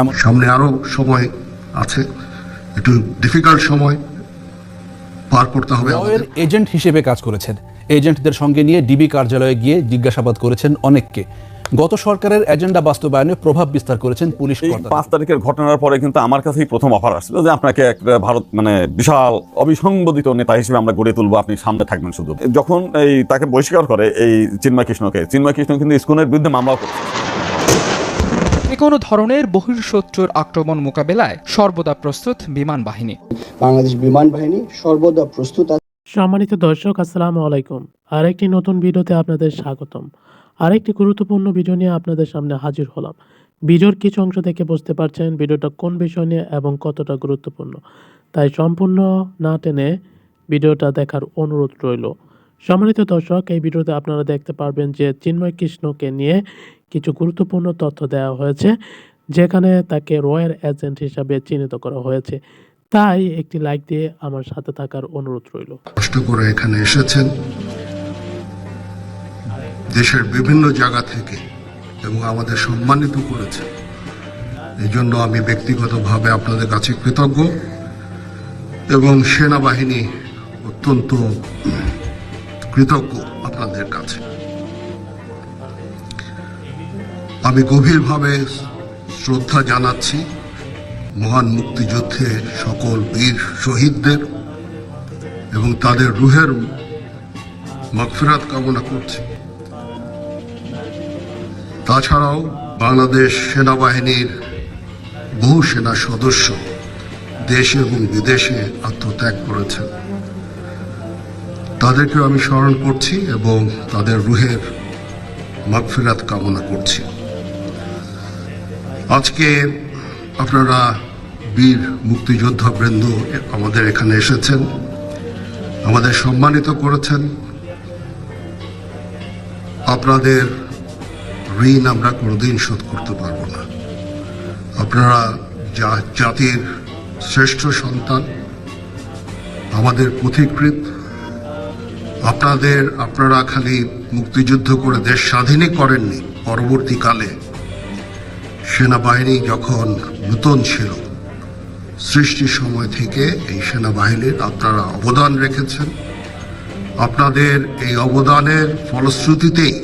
এমন সামনে আরও সময় আছে। একটু ডিফিকাল্ট সময় পার করতে হবে আমাদের। এজেন্ট হিসেবে কাজ করেছেন। এজেন্টদের সঙ্গে নিয়ে ডিবি কার্যালয়ে গিয়ে জিজ্ঞাসাবাদ করেছেন অনেককে। গত সরকারের এজেন্ডা বাস্তবায়নে প্রভাব বিস্তার করেছেন পুলিশ পাঁচ তারিখের ঘটনার পরে কিন্তু আমার কাছেই প্রথম অফার আসছিল যে আপনাকে একটা ভারত মানে বিশাল অবিসংবাদিত নেতা হিসেবে আমরা গড়ে তুলবো। আপনি সামনে থাকবেন শুধু। যখন এই তাকে বহিষ্কার করে এই চিন্ময় কৃষ্ণকে চিন্ময় কৃষ্ণ কিন্তু স্কুলের বিরুদ্ধে মামলাও করেছে। কোনো ধরনের বহির্শত্রুর আক্রমণ মোকাবেলায় সর্বদা প্রস্তুত বিমান বাহিনী। বাংলাদেশ বিমান বাহিনী সর্বদা প্রস্তুত সম্মানিত দর্শক আসসালামু আলাইকুম। আরেকটি নতুন ভিডিওতে আপনাদের স্বাগতম। আরেকটি গুরুত্বপূর্ণ ভিডিও নিয়ে আপনাদের সামনে হাজির হলাম। ভিডিওর কিছু অংশ থেকে বুঝতে পারছেন ভিডিওটা কোন বিষয় নিয়ে এবং কতটা গুরুত্বপূর্ণ। তাই সম্পূর্ণ না টেনে ভিডিওটা দেখার অনুরোধ রইল। সম্মানিত দর্শক এই ভিডিওতে আপনারা দেখতে পারবেন যে চিন্ময় কৃষ্ণকে নিয়ে কিছু গুরুত্বপূর্ণ তথ্য দেওয়া হয়েছে, যেখানে তাকে রয়্যাল এজেন্ট হিসাবে চিহ্নিত করা হয়েছে। তাই একটি লাইক দিয়ে আমার সাথে থাকার অনুরোধ রইল। কষ্ট করে এখানে এসেছেন। দেশের বিভিন্ন জায়গা থেকে এবং আমাদের সম্মানিত করেছে এই জন্য আমি ব্যক্তিগতভাবে আপনাদের কাছে কৃতজ্ঞ এবং সেনাবাহিনী অত্যন্ত কৃতজ্ঞ আপনাদের কাছে। আমি গভীরভাবে শ্রদ্ধা জানাচ্ছি মহান মুক্তিযুদ্ধে সকল বীর শহীদদের এবং তাদের রুহের মাগফিরাত কামনা করছি। তাছাড়াও বাংলাদেশ সেনাবাহিনীর বহু সেনা সদস্য দেশে এবং বিদেশে আত্মত্যাগ করেছেন। তাদেরকেও আমি স্মরণ করছি এবং তাদের রুহের মাগফিরাত কামনা করছি। আজকে আপনারা বীর মুক্তিযোদ্ধা বৃন্দ আমাদের এখানে এসেছেন, আমাদের সম্মানিত করেছেন। আপনাদের ঋণ আমরা কোনোদিন শোধ করতে পারব না। আপনারা যা জাতির শ্রেষ্ঠ সন্তান, আমাদের পথিকৃত আপনাদের, আপনারা খালি মুক্তিযুদ্ধ করে দেশ স্বাধীনই করেননি, পরবর্তীকালে সেনাবাহিনী যখন নূতন ছিল সৃষ্টির সময় থেকে এই সেনাবাহিনীর আপনারা অবদান রেখেছেন। আপনাদের এই অবদানের ফলশ্রুতিতেই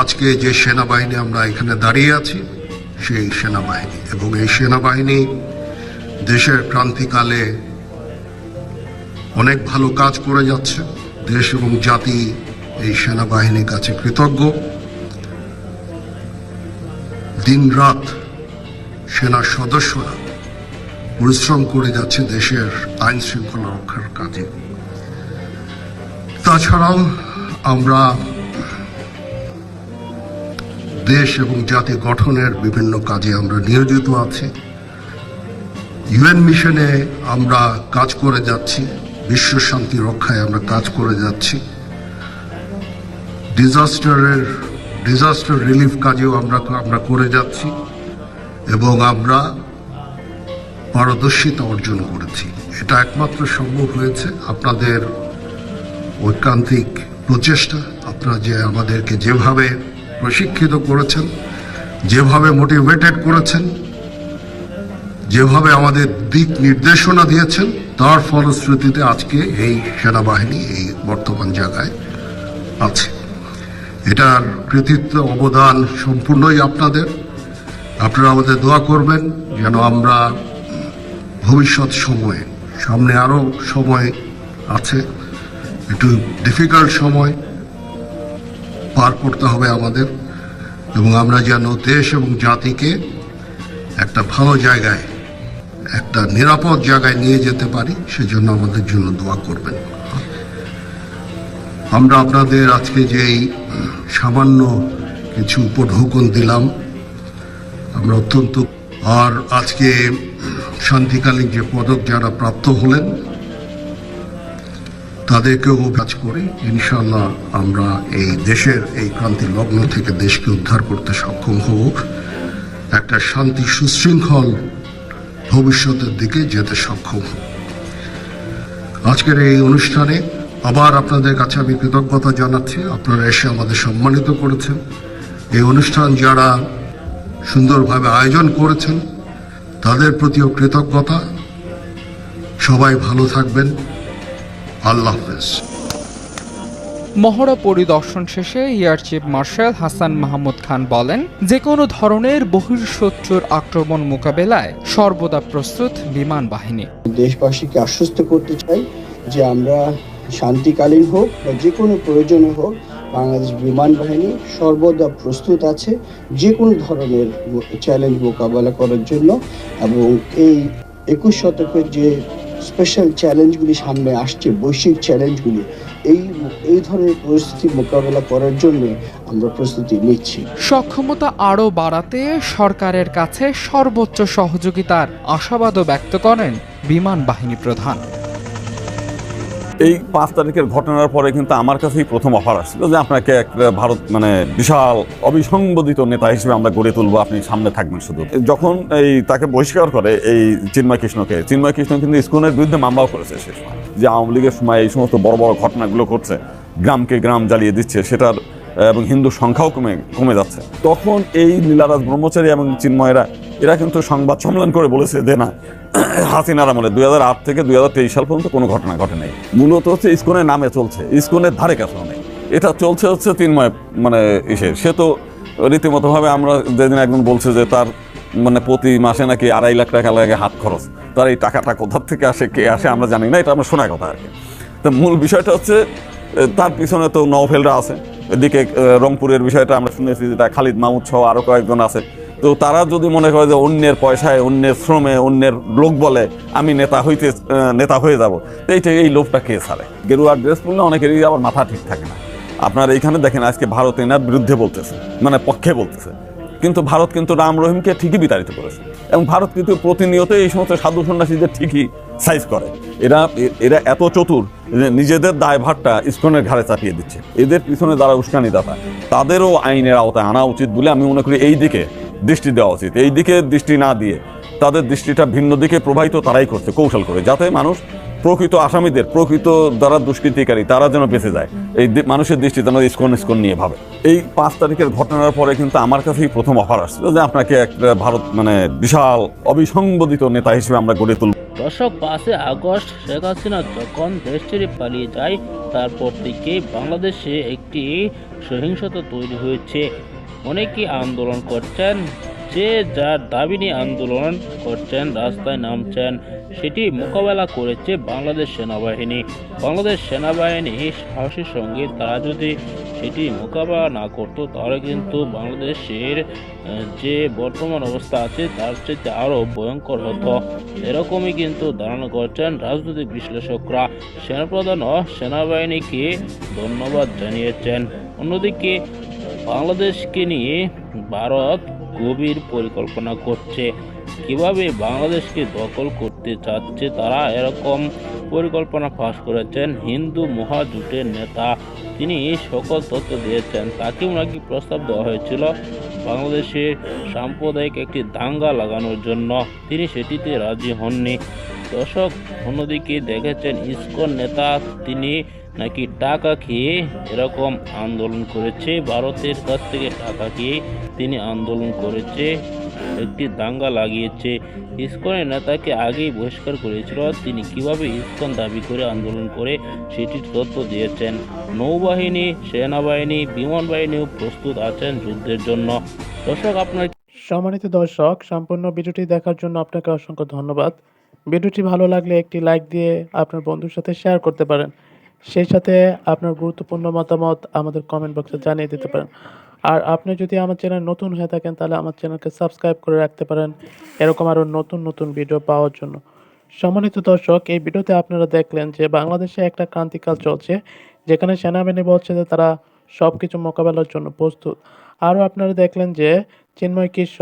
আজকে যে সেনাবাহিনী আমরা এখানে দাঁড়িয়ে আছি, সেই সেনাবাহিনী। এবং এই সেনাবাহিনী দেশের ক্রান্তিকালে অনেক ভালো কাজ করে যাচ্ছে। দেশ এবং জাতি এই সেনাবাহিনীর কাছে কৃতজ্ঞ। দিনরাত সেনার সদস্যরা পরিশ্রম করে যাচ্ছে দেশের আইন শৃঙ্খলা রক্ষার কাজে। তাছাড়াও আমরা দেশ এবং জাতি গঠনের বিভিন্ন কাজে আমরা নিয়োজিত আছি। ইউএন মিশনে আমরা কাজ করে যাচ্ছি, বিশ্ব শান্তি রক্ষায় আমরা কাজ করে যাচ্ছি। ডিজাস্টারের ডিজাস্টার রিলিফ কাজেও আমরা আমরা করে যাচ্ছি এবং আমরা পারদর্শিতা অর্জন করেছি। এটা একমাত্র সম্ভব হয়েছে। আপনাদের ঐকান্তিক প্রচেষ্টা, আপনারা যে আমাদেরকে যেভাবে প্রশিক্ষিত করেছেন, যেভাবে মোটিভেটেড করেছেন, যেভাবে আমাদের দিক নির্দেশনা দিয়েছেন, তার ফলশ্রুতিতে আজকে এই সেনাবাহিনী এই বর্তমান জায়গায় আছে। এটার কৃতিত্ব, অবদান সম্পূর্ণই আপনাদের। আপনারা আমাদের দোয়া করবেন যেন আমরা ভবিষ্যৎ সময়ে, সামনে আরও সময় আছে, একটু ডিফিকাল্ট সময় পার করতে হবে আমাদের এবং আমরা যেন দেশ এবং জাতিকে একটা ভালো জায়গায়, একটা নিরাপদ জায়গায় নিয়ে যেতে পারি, সেজন্য আমাদের জন্য দোয়া করবেন। আমরা আপনাদের আজকে যেই সামান্য কিছু উপঢৌকন দিলাম, আমরা অত্যন্ত আর আজকে শান্তিকালীন যে পদক যারা প্রাপ্ত হলেন, তাদেরকেও কাজ করে ইনশাল্লাহ আমরা এই দেশের এই ক্রান্তি লগ্ন থেকে দেশকে উদ্ধার করতে সক্ষম হব। একটা শান্তি সুশৃঙ্খল ভবিষ্যতের দিকে যেতে সক্ষম আজকের এই অনুষ্ঠানে আবার আপনাদের কাছে আমি কৃতজ্ঞতা জানাচ্ছি। আপনারা এসে আমাদের সম্মানিত করেছেন। এই অনুষ্ঠান যারা সুন্দরভাবে আয়োজন করেছেন তাদের প্রতিও কৃতজ্ঞতা। সবাই ভালো থাকবেন। আল্লাহ হাফেজ। মহড়া পরিদর্শন শেষে air chief marshal Hasan Mahmud Khan বলেন যে কোনো ধরনের বহির্শত্রুর আক্রমণ মোকাবেলায় সর্বদা প্রস্তুত বিমান বাহিনী। দেশবাসীকে আশ্বস্ত করতে চাই যে আমরা শান্তিকালীন হোক বা যে কোনো প্রয়োজনে হোক, বাংলাদেশ বিমান বাহিনী সর্বদা প্রস্তুত আছে যে কোনো ধরনের চ্যালেঞ্জ মোকাবেলা করার জন্য এবং এই একুশ শতকের যে স্পেশাল চ্যালেঞ্জগুলি সামনে আসছে, বৈশ্বিক চ্যালেঞ্জগুলি এই এই ধরনের পরিস্থিতি মোকাবেলা করার জন্য আমরা প্রস্তুতি নিচ্ছি। সক্ষমতা আরও বাড়াতে সরকারের কাছে সর্বোচ্চ সহযোগিতার আশাবাদও ব্যক্ত করেন বিমান বাহিনী প্রধান। এই পাঁচ তারিখের ঘটনার পরে কিন্তু আমার কাছেই প্রথম অফার আসছিল যে আপনাকে একটা ভারত মানে বিশাল অবিসংবাদিত নেতা হিসেবে আমরা গড়ে তুলবো, আপনি সামনে থাকবেন শুধু। যখন এই তাকে বহিষ্কার করে এই চিন্ময় কৃষ্ণকে, চিন্ময় কৃষ্ণ কিন্তু স্কুলের বিরুদ্ধে মামলাও করেছে সে সময়। যে আওয়ামী লীগের সময় এই সমস্ত বড় বড় ঘটনাগুলো করছে, গ্রামকে গ্রাম জ্বালিয়ে দিচ্ছে, সেটার এবং হিন্দু সংখ্যাও কমে কমে যাচ্ছে। তখন এই নীলারাজ ব্রহ্মচারী এবং চিন্ময়রা, এরা কিন্তু সংবাদ সম্মেলন করে বলেছে যে না, হাসিনার আমলে দুই হাজার আট থেকে দুই হাজার তেইশ সাল পর্যন্ত কোনো ঘটনা ঘটে নাই। মূলত হচ্ছে ইস্কনের নামে চলছে, ইস্কনের ধারে কাছে নেই। এটা চলছে হচ্ছে তিনময় মানে ইসে। সে তো রীতিমতোভাবে আমরা যেদিন একজন বলছে যে তার মানে প্রতি মাসে নাকি আড়াই লাখ টাকা লাগে হাত খরচ, তার এই টাকাটা কোথার থেকে আসে, কে আসে আমরা জানি না, এটা আমরা শোনা কথা আর কি। তো মূল বিষয়টা হচ্ছে তার পিছনে তো নওফেলরা আছে এদিকে রংপুরের বিষয়টা আমরা শুনেছি যেটা খালিদ মাহমুদ সহ আরও কয়েকজন আছে। তো তারা যদি মনে করে যে অন্যের পয়সায়, অন্যের শ্রমে, অন্যের লোক বলে আমি নেতা হইতে নেতা হয়ে যাব এইটা, এই লোভটা কে ছাড়ে? গেরুয়া ড্রেস পরলে অনেকেরই আবার মাথা ঠিক থাকে না। আপনার এইখানে দেখেন, আজকে ভারত এনার বিরুদ্ধে বলতেছে মানে পক্ষে বলতেছে। কিন্তু ভারত কিন্তু রাম রহিমকে ঠিকই বিতাড়িত করেছে। এবং ভারত কিন্তু প্রতিনিয়ত এই সমস্ত সাধু সন্ন্যাসীদের ঠিকই সাইজ করে। এরা এরা এত চতুর যে নিজেদের দায়ভারটা ইস্কনের ঘাড়ে চাপিয়ে দিচ্ছে। এদের পিছনে যারা উস্কানি দাতা তাদেরও আইনের আওতায় আনা উচিত বলে আমি মনে করি এই দিকে দৃষ্টি দেওয়া উচিত। এই দিকে দৃষ্টি না দিয়ে তাদের দৃষ্টিটা ভিন্ন দিকে প্রবাহিত তারাই করছে, কৌশল করে, যাতে মানুষ প্রকৃত আসামিদের, প্রকৃত যারা দুষ্কৃতিকারী, তারা যেন বেঁচে যায়। এই মানুষের দৃষ্টি যেন ইস্কন ইস্কন নিয়ে ভাবে। এই পাঁচ তারিখের ঘটনার পরে কিন্তু আমার কাছেই প্রথম অফার আসছিল যে আপনাকে একটা ভারত মানে বিশাল অবিসংবাদিত নেতা হিসেবে আমরা গড়ে তুলব। দর্শক পাঁচই আগস্ট, শেখ হাসিনা যখন দেশ ছেড়ে পালিয়ে যায়, তারপর থেকে বাংলাদেশে একটি সহিংসতা তৈরি হয়েছে। অনেকে আন্দোলন করছেন যে যার দাবি নিয়ে আন্দোলন করছেন, রাস্তায় নামছেন, সেটি মোকাবেলা করেছে বাংলাদেশ সেনাবাহিনী। বাংলাদেশ সেনাবাহিনী সাহসের সঙ্গে তারা যদি সেটি মোকাবেলা না করতো, তাহলে কিন্তু বাংলাদেশের যে বর্তমান অবস্থা আছে, তার চাইতে আরও ভয়ঙ্কর হতো। এরকমই কিন্তু ধারণা করছেন রাজনৈতিক বিশ্লেষকরা। সেনাপ্রধানও সেনাবাহিনীকে ধন্যবাদ জানিয়েছেন। অন্যদিকে বাংলাদেশকে নিয়ে ভারত গভীর পরিকল্পনা করছে। কীভাবে বাংলাদেশকে দখল করতে চাচ্ছে তারা এরকম পরিকল্পনা ফাঁস করেছেন হিন্দু মহাজোটের নেতা। তিনি সকল তথ্য দিয়েছেন। তাকেও নাকি প্রস্তাব দেওয়া হয়েছিল বাংলাদেশে সাম্প্রদায়িক একটি দাঙ্গা লাগানোর জন্য। তিনি সেটিতে রাজি হননি। দর্শক, অন্যদিকে দেখেছেন ইসকন নেতা, তিনি নাকি টাকা খেয়ে এরকম আন্দোলন করেছে? ভারতের কাছ থেকে টাকা খেয়ে তিনি আন্দোলন করেছে, একটি দাঙ্গা লাগিয়েছে। ইসকনের নেতাকে আগেই বহিষ্কার করেছিল তিনি কীভাবে ইসকন দাবি করে আন্দোলন করে সেটির তথ্য দিয়েছেন। নৌবাহিনী, সেনাবাহিনী, বিমান বাহিনীও প্রস্তুত আছেন যুদ্ধের জন্য। দর্শক, আপনার সম্মানিত দর্শক, সম্পূর্ণ ভিডিওটি দেখার জন্য আপনাকে অসংখ্য ধন্যবাদ। ভিডিওটি ভালো লাগলে একটি লাইক দিয়ে আপনার বন্ধুর সাথে শেয়ার করতে পারেন। সেই সাথে আপনার গুরুত্বপূর্ণ মতামত আমাদের কমেন্ট বক্সে জানিয়ে দিতে পারেন। আর আপনি যদি আমার চ্যানেল নতুন হয়ে থাকেন, তাহলে আমার চ্যানেলকে সাবস্ক্রাইব করে রাখতে পারেন। এরকম আরও নতুন নতুন ভিডিও পাওয়ার জন্য। সম্মানিত দর্শক, এই ভিডিওতে আপনারা দেখলেন যে বাংলাদেশে একটা ক্রান্তিকাল চলছে, যেখানে সেনাবাহিনী বলছে যে তারা সব কিছু মোকাবেলার জন্য প্রস্তুত। আরও আপনারা দেখলেন যে চিন্ময় কিস্য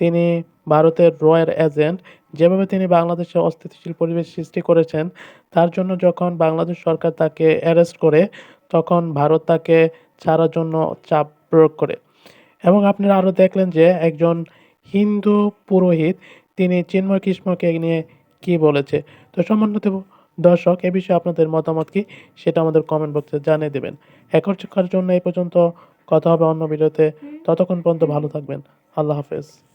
তিনি ভারতের রয়ের এজেন্ট যেভাবে তিনি বাংলাদেশে অস্থিতিশীল পরিবেশ সৃষ্টি করেছেন, তার জন্য যখন বাংলাদেশ সরকার তাকে অ্যারেস্ট করে, তখন ভারত তাকে ছাড়ার জন্য চাপ প্রয়োগ করে। এবং আপনারা আরও দেখলেন যে একজন হিন্দু পুরোহিত, তিনি চিন্ময় কৃষ্ণকে নিয়ে কি বলেছে। তো সম্মানিত দর্শক, এ বিষয়ে আপনাদের মতামত কি সেটা আমাদের কমেন্ট বক্সে জানিয়ে দেবেন। এখনকার জন্য এই পর্যন্ত কথা হবে অন্য ভিডিওতে। ততক্ষণ পর্যন্ত ভালো থাকবেন। আল্লাহ হাফেজ।